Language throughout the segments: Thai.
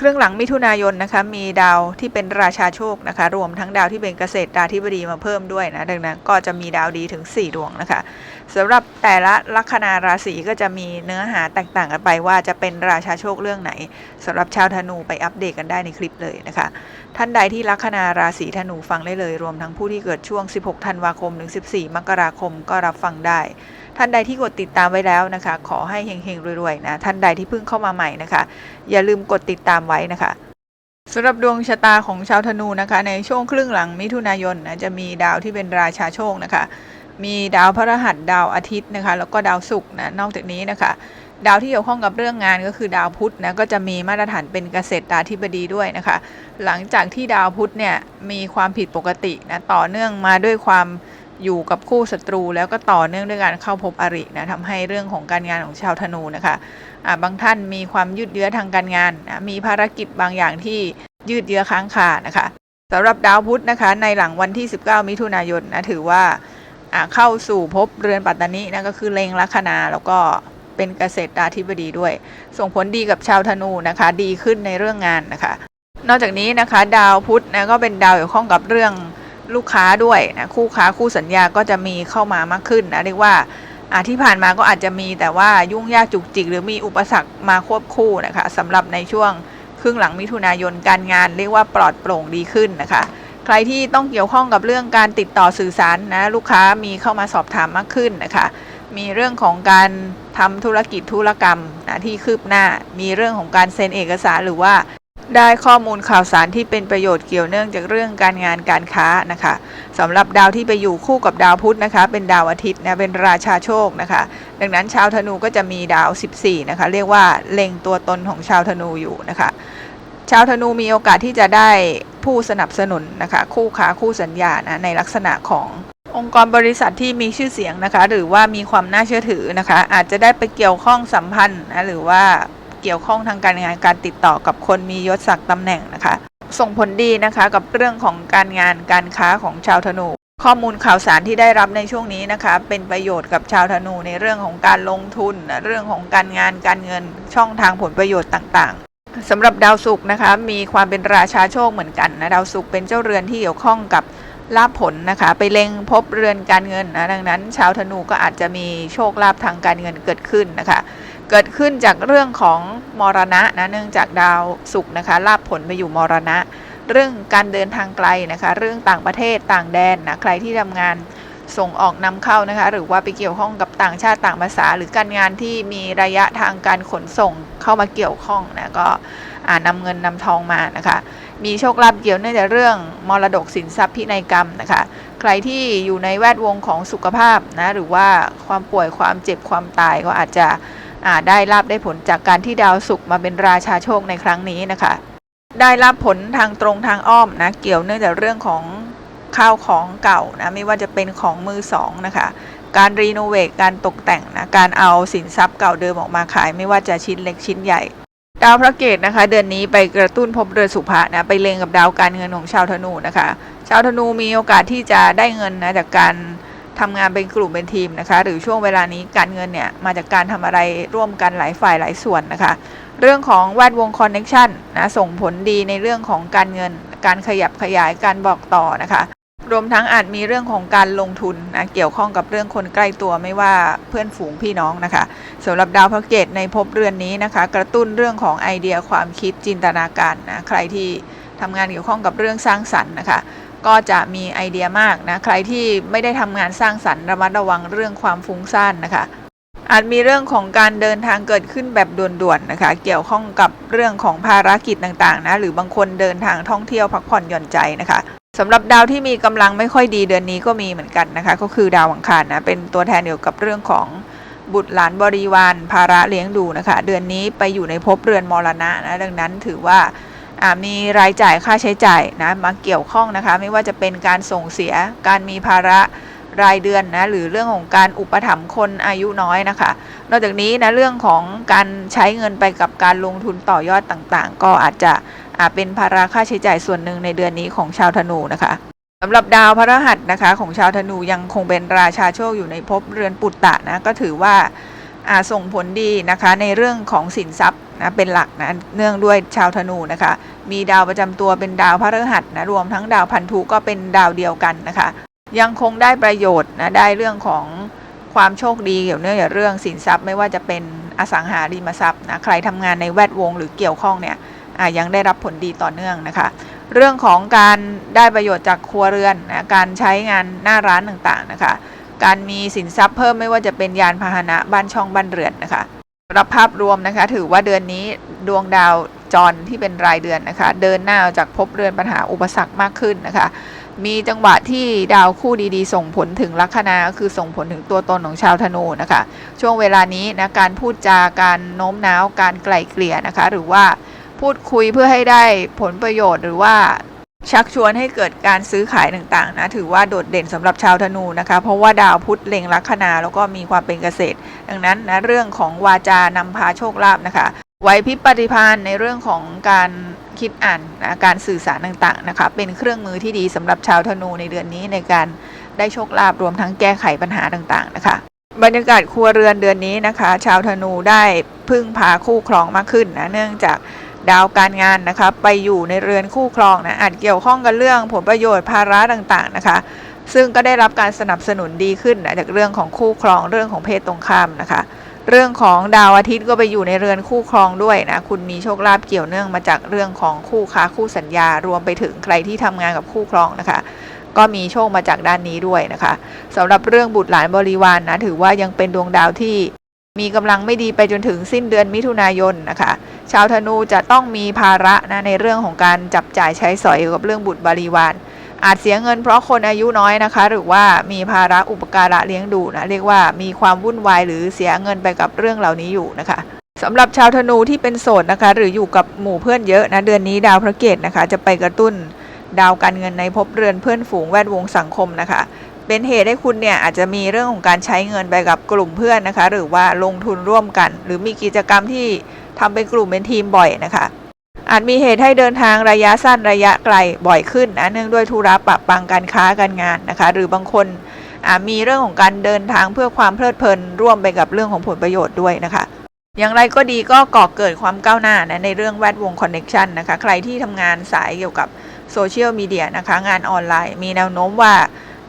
ครื่องหลังมิถุนายนนะคะมีดาวที่เป็นราชาโชคนะคะ รวมทั้งดาวที่เป็นเกษตรดาธิบดีมาเพิ่มด้วยนะดังนั้นก็จะมีดาวดีถึง 4 ดวงนะคะ สำหรับแต่ละลัคนาราศีก็จะมีเนื้อหาแตกต่างกันไปว่าจะเป็นราชาโชคเรื่องไหนสำหรับชาวธนูไปอัปเดตกันได้ในคลิปเลยนะคะ ท่านใดที่ลัคนาราศีธนูฟังได้เลย รวมทั้งผู้ที่เกิดช่วง 16 ธันวาคมถึง 14 มกราคมก็รับฟังได้ ท่านใดที่กดติดตามไว้แล้วนะคะ ขอให้เฮงๆรวยๆนะท่านใดที่เพิ่งเข้ามาใหม่นะคะ อย่าลืมกดติดตามไว้นะคะสำหรับดวงชะตาของชาวธนูนะคะ ในช่วงครึ่งหลังมิถุนายนนะจะมีดาวที่เป็นราชาโชคนะคะ มีดาวพฤหัสดาวอาทิตย์นะคะ แล้วก็ดาวศุกร์นะนอกจากนี้นะคะ ดาวที่เกี่ยวข้องกับเรื่องงานก็คือดาวพุธนะก็จะมีมาตรฐานเป็นเกษตรตาธิบดีด้วยนะคะ หลังจากที่ดาวพุธเนี่ยมีความผิดปกตินะต่อเนื่องมาด้วยความอยู่กับคู่ศัตรูแล้วก็ต่อเนื่องด้วยการเข้าพบอรินะทำให้เรื่องของการงานของชาวธนูนะคะะบางท่านมีความยืดเยื้อทางการงานนะมีภารกิจบางอย่างที่ยืดเยื้อค้างคานะคะสำหรับดาวพุธนะคะ ในหลังวันที่ 19 มิถุนายนนะถือว่า เข้าสู่ภพเรือนปัตตานีนะก็คือเลงลัคนาแล้วก็เป็นเกษตราธิบดีด้วย ส่งผลดีกับชาวธนูนะคะ ดีขึ้นในเรื่องงานนะคะ นอกจากนี้นะคะดาวพุธนะก็เป็นดาวเกี่ยวข้องกับเรื่องลูกค้าด้วยนะคู่ค้าคู่สัญญาก็จะมีเข้ามามากขึ้นนะเรียกว่าอ่าที่ผ่านมาก็อาจจะมีแต่ว่ายุ่งยากจุกจิก หรือมีอุปสรรคมาควบคู่นะคะสำหรับในช่วงครึ่งหลังมิถุนายนการงานเรียกว่าปลอดโปร่งดีขึ้นนะคะ ใครที่ต้องเกี่ยวข้องกับเรื่องการติดต่อสื่อสารนะลูกค้ามีเข้ามาสอบถามมากขึ้นนะคะ มีเรื่องของการทำธุรกิจธุรกรรมนะที่คืบหน้า มีเรื่องของการเซ็นเอกสารหรือว่าได้ข้อมูลข่าวสารที่เป็นประโยชน์เกี่ยวเนื่องจากเรื่องการงานการค้านะคะสำหรับดาวที่ไปอยู่คู่กับดาวพุธนะคะ เป็นดาวอาทิตย์นะเป็นราชาโชคนะคะ ดังนั้นชาวธนูก็จะมีดาว 14 นะคะ เรียกว่าเล็งตัวตนของชาวธนูอยู่นะคะ ชาวธนูมีโอกาสที่จะได้ ผู้สนับสนุนนะคะคู่ค้าคู่สัญญานะในลักษณะขององค์กรบริษัทที่มีชื่อเสียงนะคะ หรือว่ามีความน่าเชื่อถือนะคะ อาจจะได้ไปเกี่ยวข้องสัมพันธ์นะหรือว่าเกี่ยวข้องทางการงานการติดต่อกับคนมียศศักดิ์ตำแหน่งนะคะ ส่งผลดีนะคะกับเรื่องของการงานการค้าของชาวธนูข้อมูลข่าวสารที่ได้รับในช่วงนี้นะคะ เป็นประโยชน์กับชาวธนูในเรื่องของการลงทุน เรื่องของการงานการเงินช่องทางผลประโยชน์ต่าง สำหรับดาวศุกร์นะคะมีความเป็นราชาโชคเหมือนกันนะดาวศุกร์เป็นเจ้าเรือนที่เกี่ยวข้องกับลาภผลนะคะไปเล็งพบเรือนการเงินนะดังนั้น ชาวธนูก็อาจจะมีโชคลาภทางการเงินเกิดขึ้นนะคะ เกิดขึ้นจากเรื่องของมรณะนะเนื่องจากดาวศุกร์นะคะลาภผลไปอยู่มรณะ เรื่องการเดินทางไกลนะคะ เรื่องต่างประเทศต่างแดนนะใครที่ทำงาน ส่งออกนำเข้านะคะ หรือว่าไปเกี่ยวข้องกับต่างชาติต่างภาษา หรือการงานที่มีระยะทางการขนส่งเข้ามาเกี่ยวข้องนะก็อ่านำเงินนำทองมานะคะ มีโชคลาภเกี่ยวเนื่องจากเรื่องมรดกสินทรัพย์พินัยกรรมนะคะ ใครที่อยู่ในแวดวงของสุขภาพนะหรือว่าความป่วยความเจ็บความตายก็อาจจะได้ลาบได้ผลจากการที่ดาวศุกร์มาเป็นราชาโชคในครั้งนี้นะคะ ได้รับผลทางตรงทางอ้อมนะเกี่ยวเนื่องจากเรื่องของ ข้าวของเก่านะไม่ว่าจะเป็นของมือสองนะคะ การรีโนเวทการตกแต่งนะการเอาสินทรัพย์เก่าเดิมออกมาขาย ไม่ว่าจะชิ้นเล็กชิ้นใหญ่ ดาวพระเกตนะคะ เดือนนี้ไปกระตุ้นภพเรือนสุภะนะไปเลงกับดาวการเงินของชาวธนูนะคะ ชาวธนูมีโอกาสที่จะได้เงินนะจากการทำงานเป็นกลุ่มเป็นทีมนะคะ หรือช่วงเวลานี้การเงินเนี่ยมาจากการทำอะไรร่วมกันหลายฝ่ายหลายส่วนนะคะ เรื่องของแวดวงคอนเน็ชันนะส่งผลดีในเรื่องของการเงิน การขยับขยายการบอกต่อนะคะ รวมทั้งอาจมีเรื่องของการลงทุนนะเกี่ยวข้องกับเรื่องคนใกล้ตัวไม่ว่าเพื่อนฝูงพี่น้องนะคะสำหรับดาวพระเกตในภพเรือนนี้นะคะ กระตุ้นเรื่องของไอเดียความคิดจินตนาการนะใครที่ทำงานเกี่ยวข้องกับเรื่องสร้างสรรค์นะคะ ก็จะมีไอเดียมากนะใครที่ไม่ได้ทำงานสร้างสรรค์ระมัดระวังเรื่องความฟุ้งซ่านนะคะอาจมีเรื่องของการเดินทางเกิดขึ้นแบบด่วนๆนะคะ เกี่ยวข้องกับเรื่องของภารกิจต่างๆนะหรือบางคนเดินทางท่องเที่ยวพักผ่อนหย่อนใจนะคะ สำหรับดาวที่มีกำลังไม่ค่อยดีเดือนนี้ก็มีเหมือนกันนะคะ ก็คือดาวอังคารนะเป็นตัวแทนเกี่ยวกับเรื่องของบุตรหลานบริวารภาระเลี้ยงดูนะคะ เดือนนี้ไปอยู่ในภพเรือนมรณะนะดังนั้นถือว่ามีรายจ่ายค่าใช้จ่ายนะมาเกี่ยวข้องนะคะ ไม่ว่าจะเป็นการส่งเสียการมีภาระรายเดือนนะหรือเรื่องของการอุปถัมภ์คนอายุน้อยนะคะ นอกจากนี้นะเรื่องของการใช้เงินไปกับการลงทุนต่อยอดต่างๆ ก็อาจจะ เป็นภาระค่าใช้จ่ายส่วนหนึ่งในเดือนนี้ของชาวธนูนะคะสำหรับดาวพระรหัสนะคะของชาวธนูยังคงเป็นราชาโชคอยู่ในภพเรือนปุตตะนะก็ถือว่าอาส่งผลดีนะคะในเรื่องของสินทรัพย์นะเป็นหลักนะเนื่องด้วยชาวธนูนะคะ มีดาวประจำตัวเป็นดาวพฤหัสนะรวมทั้งดาวพันธุก็เป็นดาวเดียวกันนะคะ ยังคงได้ประโยชน์นะได้เรื่องของความโชคดีเกี่ยวเนื่องกับเรื่องสินทรัพย์ไม่ว่าจะเป็นอสังหาริมทรัพย์นะใครทำงานในแวดวงหรือเกี่ยวข้องเนี่ย ยังได้รับผลดีต่อเนื่องนะคะ เรื่องของการได้ประโยชน์จากครัวเรือนนะการใช้งานหน้าร้านต่างๆนะคะ การมีสินทรัพย์เพิ่มไม่ว่าจะเป็นยานพาหนะบ้านช่องบ้านเรือนนะคะรับภาพรวมนะคะ ถือว่าเดือนนี้ดวงดาวจรที่เป็นรายเดือนนะคะ เดินหน้าจากภพเรือนปัญหาอุปสรรคมากขึ้นนะคะ มีจังหวะที่ดาวคู่ดีๆ ส่งผลถึงลัคนาก็คือส่งผลถึงตัวตนของชาวธนูนะคะ ช่วงเวลานี้นะการพูดจาการโน้มน้าวการไกล่เกลี่ยนะคะ หรือว่า พูดคุยเพื่อให้ได้ผลประโยชน์หรือว่าชักชวนให้เกิดการซื้อขายต่างๆนะถือว่าโดดเด่นสำหรับชาวธนูนะคะ เพราะว่าดาวพุธเล็งลัคนาแล้วก็มีความเป็นเกษตร ดังนั้นนะเรื่องของวาจานำพาโชคลาภนะคะไหวพริบปฏิภาณในเรื่องของการคิดอ่านนะการสื่อสารต่างๆนะคะ เป็นเครื่องมือที่ดีสำหรับชาวธนูในเดือนนี้ในการได้โชคลาภรวมทั้งแก้ไขปัญหาต่างๆนะคะ บรรยากาศครัวเรือนเดือนนี้นะคะ ชาวธนูได้พึ่งพาคู่ครองมากขึ้นนะเนื่องจาก ดาวการงานนะคะไปอยู่ในเรือนคู่ครองนะอาจเกี่ยวข้องกับเรื่องผลประโยชน์ภาระต่างๆนะคะ ซึ่งก็ได้รับการสนับสนุนดีขึ้นนะจากเรื่องของคู่ครองเรื่องของเพศตรงข้ามนะคะ เรื่องของดาวอาทิตย์ก็ไปอยู่ในเรือนคู่ครองด้วยนะคุณมีโชคลาภเกี่ยวเนื่องมาจากเรื่องของคู่ค้าคู่สัญญารวมไปถึงใครที่ทำงานกับคู่ครองนะคะก็มีโชคมาจากด้านนี้ด้วยนะคะสำหรับเรื่องบุตรหลานบริวารนนะถือว่ายังเป็นดวงดาวที่ มีกำลังไม่ดีไปจนถึงสิ้นเดือนมิถุนายนนะคะ ชาวธนูจะต้องมีภาระนะในเรื่องของการจับจ่ายใช้สอยกับเรื่องบุตรบริวารอาจเสียเงินเพราะคนอายุน้อยนะคะ หรือว่ามีภาระอุปการะเลี้ยงดูนะเรียกว่ามีความวุ่นวายหรือเสียเงินไปกับเรื่องเหล่านี้อยู่นะคะสำหรับชาวธนูที่เป็นโสดนะคะ หรืออยู่กับหมู่เพื่อนเยอะนะเดือนนี้ดาวพระเกตนะคะ จะไปกระตุ้นดาวการเงินในภพเรือนเพื่อนฝูงแวดวงสังคมนะคะ เป็นเหตุให้คุณเนี่ยอาจจะมีเรื่องของการใช้เงินไปกับกลุ่มเพื่อนนะคะ หรือว่าลงทุนร่วมกัน หรือมีกิจกรรมที่ทำเป็นกลุ่มเป็นทีมบ่อยนะคะ อาจมีเหตุให้เดินทางระยะสั้นระยะไกลบ่อยขึ้นนะเนื่องด้วยธุระปะปังการค้าการงานนะคะ หรือบางคนอาจมีเรื่องของการเดินทางเพื่อความเพลิดเพลินร่วมไปกับเรื่องของผลประโยชน์ด้วยนะคะ อย่างไรก็ดีก็ก่อเกิดความก้าวหน้านะในเรื่องแวดวงคอนเน็ชันนะคะ ใครที่ทำงานสายเกี่ยวกับโซเชียลมีเดียนะคะ งานออนไลน์ มีแนวโน้มว่า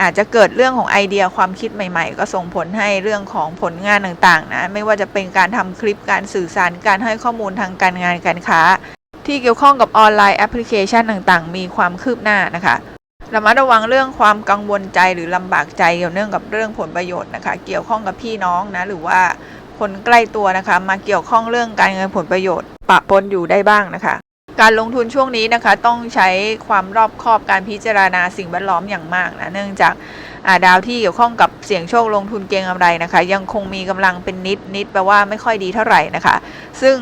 อาจจะเกิดเรื่องของไอเดียความคิดใหม่ ๆ ก็ส่งผลให้เรื่องของผลงานต่างๆนะไม่ว่าจะเป็นการทำคลิปการสื่อสารการให้ข้อมูลทางการงานการค้า ที่เกี่ยวข้องกับออนไลน์แอปพลิเคชันต่างๆ มีความคืบหน้านะคะระมัดระวังเรื่องความกังวลใจหรือลำบากใจเกี่ยวเนื่องกับเรื่องผลประโยชน์นะคะ เกี่ยวข้องกับพี่น้องนะหรือว่าคนใกล้ตัวนะคะ มาเกี่ยวข้องเรื่องการเงินผลประโยชน์ปะปนอยู่ได้บ้างนะคะ การลงทุนช่วงนี้นะคะต้องใช้ความรอบคอบการพิจารณาสิ่งแวดล้อมอย่างมากนะเนื่องจากาดาวที่เกี่ยวข้องกับเสี่ยงโชคลงทุนเก็งกำไรนะคะ ยังคงมีกำลังเป็นนิดนิดแปลว่าไม่ค่อยดีเท่าไหร่นะคะ ซึ่ง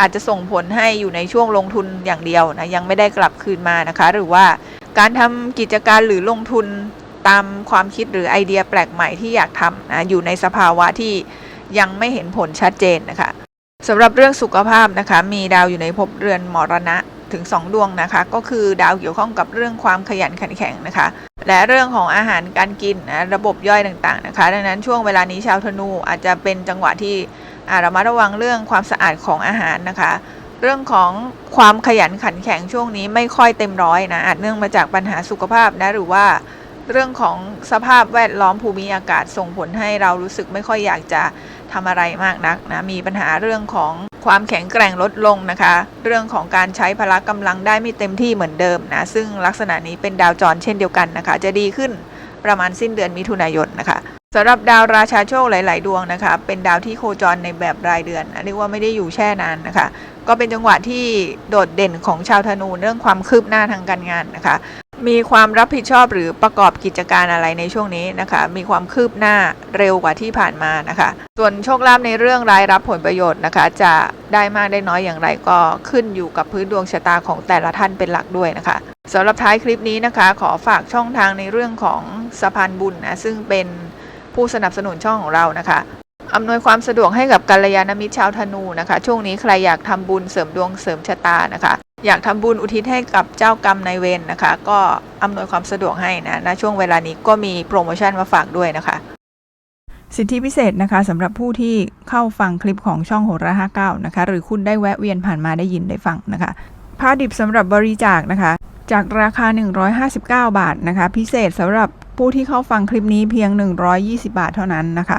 อาจจะส่งผลให้อยู่ในช่วงลงทุนอย่างเดียวนะยังไม่ได้กลับคืนมานะคะ หรือว่าการทำกิจการหรือลงทุนตามความคิดหรือไอเดียแปลกใหม่ที่อยากทำนะอยู่ในสภาวะที่ยังไม่เห็นผลชัดเจนนะคะ สำหรับเรื่องสุขภาพนะคะ มีดาวอยู่ในภพเรือนมรณะถึง 2 ดวงนะคะ ก็คือดาวเกี่ยวข้องกับเรื่องความขยันขันแข็งนะคะ และเรื่องของอาหารการกินนะระบบย่อยต่างๆนะคะ ดังนั้นช่วงเวลานี้ชาวธนูอาจจะเป็นจังหวะที่อาระมัดระวังเรื่องความสะอาดของอาหารนะคะ เรื่องของความขยันขันแข็งช่วงนี้ไม่ค่อยเต็มร้อยนะอาจเนื่องมาจากปัญหาสุขภาพนะหรือว่าเรื่องของสภาพแวดล้อมภูมิอากาศส่งผลให้เรารู้สึกไม่ค่อยอยากจะ ทำอะไรมากนักนะมีปัญหาเรื่องของความแข็งแกร่งลดลงนะคะ เรื่องของการใช้พละกำลังได้ไม่เต็มที่เหมือนเดิมนะซึ่งลักษณะนี้เป็นดาวจรเช่นเดียวกันนะคะ จะดีขึ้นประมาณสิ้นเดือนมิถุนายนนะคะสำหรับดาวราชาโชคหลาย ๆ ดวงนะคะ เป็นดาวที่โคจรในแบบรายเดือนเรียกว่าไม่ได้อยู่แช่นานนะคะ ก็เป็นจังหวะที่โดดเด่นของชาวธนูเรื่องความคืบหน้าทางการงานนะคะ มีความรับผิดชอบหรือประกอบกิจการอะไรในช่วงนี้นะคะ มีความคืบหน้าเร็วกว่าที่ผ่านมานะคะ ส่วนโชคลาภในเรื่องรายรับผลประโยชน์นะคะ จะได้มากได้น้อยอย่างไรก็ขึ้นอยู่กับพื้นดวงชะตาของแต่ละท่านเป็นหลักด้วยนะคะสำหรับท้ายคลิปนี้นะคะ ขอฝากช่องทางในเรื่องของสะพานบุญนะซึ่งเป็นผู้สนับสนุนช่องของเรานะคะอำนวยความสะดวกให้กับกัลยาณมิตรชาวธนูนะคะ ช่วงนี้ใครอยากทำบุญเสริมดวงเสริมชะตานะคะ อยากทำบุญอุทิศให้กับเจ้ากรรมนายเวรนะคะ ก็อำนวยความสะดวกให้นะณช่วงเวลานี้ก็มีโปรโมชั่นมาฝากด้วยนะคะ สิทธิพิเศษนะคะสำหรับผู้ที่เข้าฟังคลิปของช่องโหรา59นะคะ หรือคุณได้แวะเวียนผ่านมาได้ยินได้ฟังนะคะผ้าดิบสำหรับบริจาคนะคะ จากราคา 159 บาทนะคะ พิเศษสำหรับผู้ที่เข้าฟังคลิปนี้เพียง 120 บาทเท่านั้นนะคะ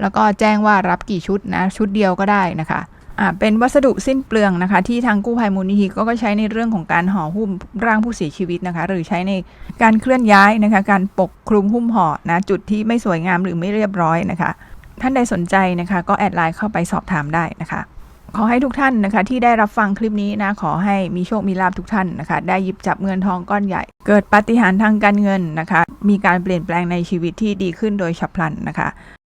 แล้วก็แจ้งว่ารับกี่ชุดนะ ชุดเดียวก็ได้นะคะอ่าเป็นวัสดุสิ้นเปลืองนะคะ ที่ทางกู้ภัยมูลนิธิก็ใช้ในเรื่องของการห่อหุ้มร่างผู้เสียชีวิตนะคะ หรือใช้ในการเคลื่อนย้ายนะคะ การปกคลุมหุ้มห่อนะจุดที่ไม่สวยงามหรือไม่เรียบร้อยนะคะ ท่านใดสนใจนะคะ ก็แอดไลน์เข้าไปสอบถามได้นะคะ ขอให้ทุกท่านนะคะ ที่ได้รับฟังคลิปนี้นะขอให้มีโชคมีลาภทุกท่านนะคะ ได้หยิบจับเงินทองก้อนใหญ่ เกิดปาฏิหาริย์ทางการเงินนะคะ มีการเปลี่ยนแปลงในชีวิตที่ดีขึ้นโดยฉับพลันนะคะ